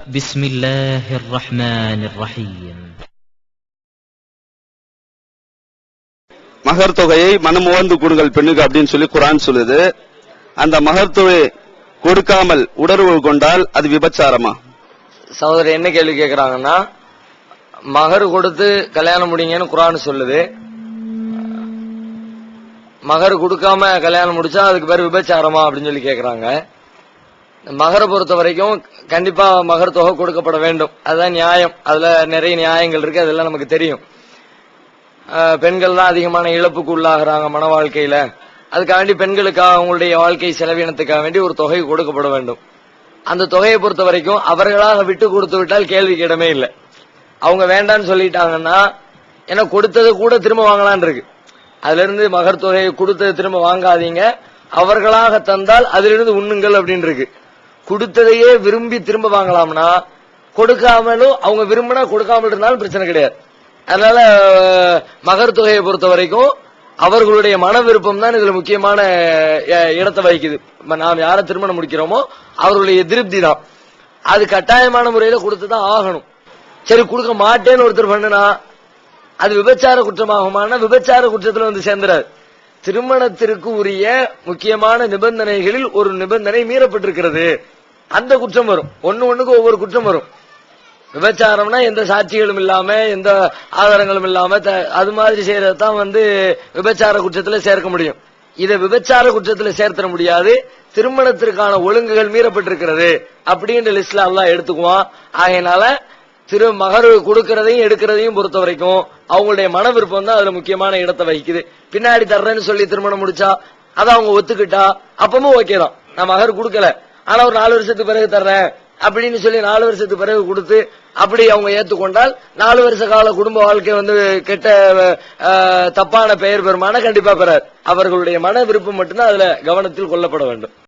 بسم الله الرحمن الرحيم மகர் தொகையை மனம் உவந்து கொடுங்கள் பெண்ணுக்கு அப்படின்னு சொல்லி குரான் சொல்லுது அந்த மகர் தொகையை கொடுக்காமல் உடர்வு கொண்டால் அது விபச்சாரமா சகோதரர் என்ன கேள்வி கேக்குறாங்கன்னா மகர் கொடுத்து கல்யாணம் முடிங்கன்னு குரான் சொல்லுது மகர் கொடுக்காம கல்யாணம் முடிச்சா அதுக்கு பேர் விபச்சாரமா அப்படின்னு சொல்லி கேக்குறாங்க மகரை பொறுத்த வரைக்கும் கண்டிப்பா மகர் தொகை கொடுக்கப்பட வேண்டும். அதுதான் நியாயம். அதுல நிறைய நியாயங்கள் இருக்கு. அதெல்லாம் நமக்கு தெரியும். பெண்கள் தான் அதிகமான இழப்புக்கு உள்ளாகிறாங்க மன வாழ்க்கையில. அதுக்காண்டி பெண்களுக்காக அவங்களுடைய வாழ்க்கை செலவினத்துக்காக வேண்டி ஒரு தொகை கொடுக்கப்பட வேண்டும். அந்த தொகையை பொறுத்த வரைக்கும் அவர்களாக விட்டு கொடுத்து விட்டால் கேள்விக்கு இடமே இல்லை. அவங்க வேண்டான்னு சொல்லிட்டாங்கன்னா ஏன்னா கொடுத்தது கூட திரும்ப வாங்கலான் இருக்கு. அதுல இருந்து மகர் தொகையை கொடுத்தது திரும்ப வாங்காதீங்க. அவர்களாக தந்தால் அதிலிருந்து உண்ணுங்கள் அப்படின்னு இருக்கு. கொடுத்ததையே விரும்பி திரும்ப வாங்கலாம்னா கொடுக்காமலும் அவங்க விரும்பினா கொடுக்காமல் இருந்தாலும் பிரச்சனை கிடையாது. அதனால மகர் தொகையை பொறுத்த வரைக்கும் அவர்களுடைய மன விருப்பம் தான் இதுல முக்கியமான இடத்தை வகிக்குது. நாம் யாரை திருமணம் முடிக்கிறோமோ அவர்களுடைய திருப்தி தான். அது கட்டாயமான முறையில கொடுத்துதான் ஆகணும். சரி கொடுக்க மாட்டேன்னு ஒருத்தர் பண்ணுனா அது விபச்சார குற்றமாகுமானா விபச்சார குற்றத்துல வந்து சேர்ந்துறாரு. திருமணத்திற்கு உரிய முக்கியமான நிபந்தனைகளில் ஒரு நிபந்தனை மீறப்பட்டிருக்கிறது. அந்த குற்றம் வரும். ஒன்னு ஒண்ணுக்கு ஒவ்வொரு குற்றம் வரும். விபச்சாரம்னா எந்த சாட்சிகளும் இல்லாம எந்த ஆதாரங்களும் இல்லாம த- அது மாதிரி செய்யறதான் வந்து விபச்சார குற்றத்துல சேர்க்க முடியும். இதை விபச்சார குற்றத்துல சேர்த்திட முடியாது. திருமணத்திற்கான ஒழுங்குகள் மீறப்பட்டிருக்கிறது அப்படின்ற லிஸ்ட்ல எல்லாம் எடுத்துக்குவான். ஆகையினால திரு மகர் கொடுக்கறதையும் எடுக்கிறதையும் பொறுத்த வரைக்கும் அவங்களுடைய மன விருப்பம் தான் அதுல முக்கியமான இடத்தை வகிக்குது. பின்னாடி தர்றேன்னு சொல்லி திருமணம் முடிச்சா அதை அவங்க ஒத்துக்கிட்டா அப்பவும் ஓகே தான். நான் மகர் கொடுக்கல. ஆனா ஒரு நாலு வருஷத்துக்கு பிறகு தர்றேன் அப்படின்னு சொல்லி நாலு வருஷத்துக்கு பிறகு கொடுத்து அப்படி அவங்க ஏத்துக்கொண்டால் நாலு வருஷ கால குடும்ப வாழ்க்கை வந்து கெட்ட அஹ், தப்பான பெயர் பெறுமான கண்டிப்பா பெறார் அவர்களுடைய மன விருப்பம் மட்டும்தான் அதுல கவனத்தில் கொள்ளப்பட வேண்டும்.